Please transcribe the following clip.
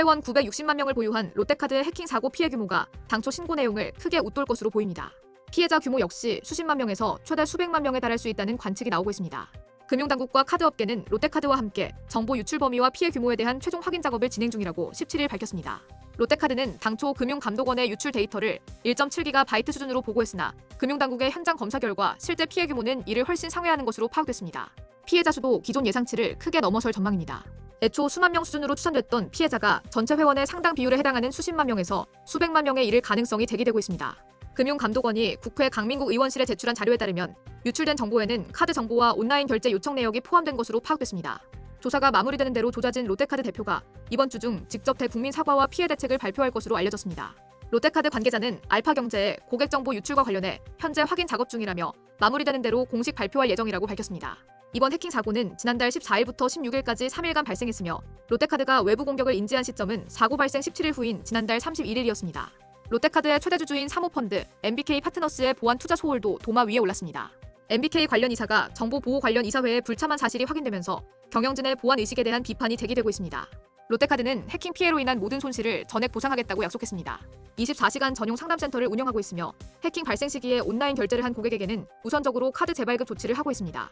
회원 960만 명을 보유한 롯데카드의 해킹 사고 피해 규모가 당초 신고 내용을 크게 웃돌 것으로 보입니다. 피해자 규모 역시 수십만 명에서 최대 수백만 명에 달할 수 있다는 관측이 나오고 있습니다. 금융당국과 카드업계는 롯데카드와 함께 정보 유출 범위와 피해 규모에 대한 최종 확인 작업을 진행 중이라고 17일 밝혔습니다. 롯데카드는 당초 금융감독원의 유출 데이터를 1.7기가 바이트 수준으로 보고했으나 금융당국의 현장 검사 결과 실제 피해 규모는 이를 훨씬 상회하는 것으로 파악됐습니다. 피해자 수도 기존 예상치를 크게 넘어설 전망입니다. 애초 수만 명 수준으로 추산됐던 피해자가 전체 회원의 상당 비율에 해당하는 수십만 명에서 수백만 명에 이를 가능성이 제기되고 있습니다. 금융감독원이 국회 강민국 의원실에 제출한 자료에 따르면 유출된 정보에는 카드 정보와 온라인 결제 요청 내역이 포함된 것으로 파악됐습니다. 조사가 마무리되는 대로 조자진 롯데카드 대표가 이번 주 중 직접 대국민 사과와 피해 대책을 발표할 것으로 알려졌습니다. 롯데카드 관계자는 알파경제의 고객 정보 유출과 관련해 현재 확인 작업 중이라며 마무리되는 대로 공식 발표할 예정이라고 밝혔습니다. 이번 해킹 사고는 지난달 14일부터 16일까지 3일간 발생했으며 롯데카드가 외부 공격을 인지한 시점은 사고 발생 17일 후인 지난달 31일이었습니다. 롯데카드의 최대 주주인 사모펀드 MBK 파트너스의 보안 투자 소홀도 도마 위에 올랐습니다. MBK 관련 이사가 정보 보호 관련 이사회에 불참한 사실이 확인되면서 경영진의 보안 의식에 대한 비판이 제기되고 있습니다. 롯데카드는 해킹 피해로 인한 모든 손실을 전액 보상하겠다고 약속했습니다. 24시간 전용 상담센터를 운영하고 있으며 해킹 발생 시기에 온라인 결제를 한 고객에게는 우선적으로 카드 재발급 조치를 하고 있습니다.